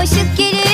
Her karmaşık gelir.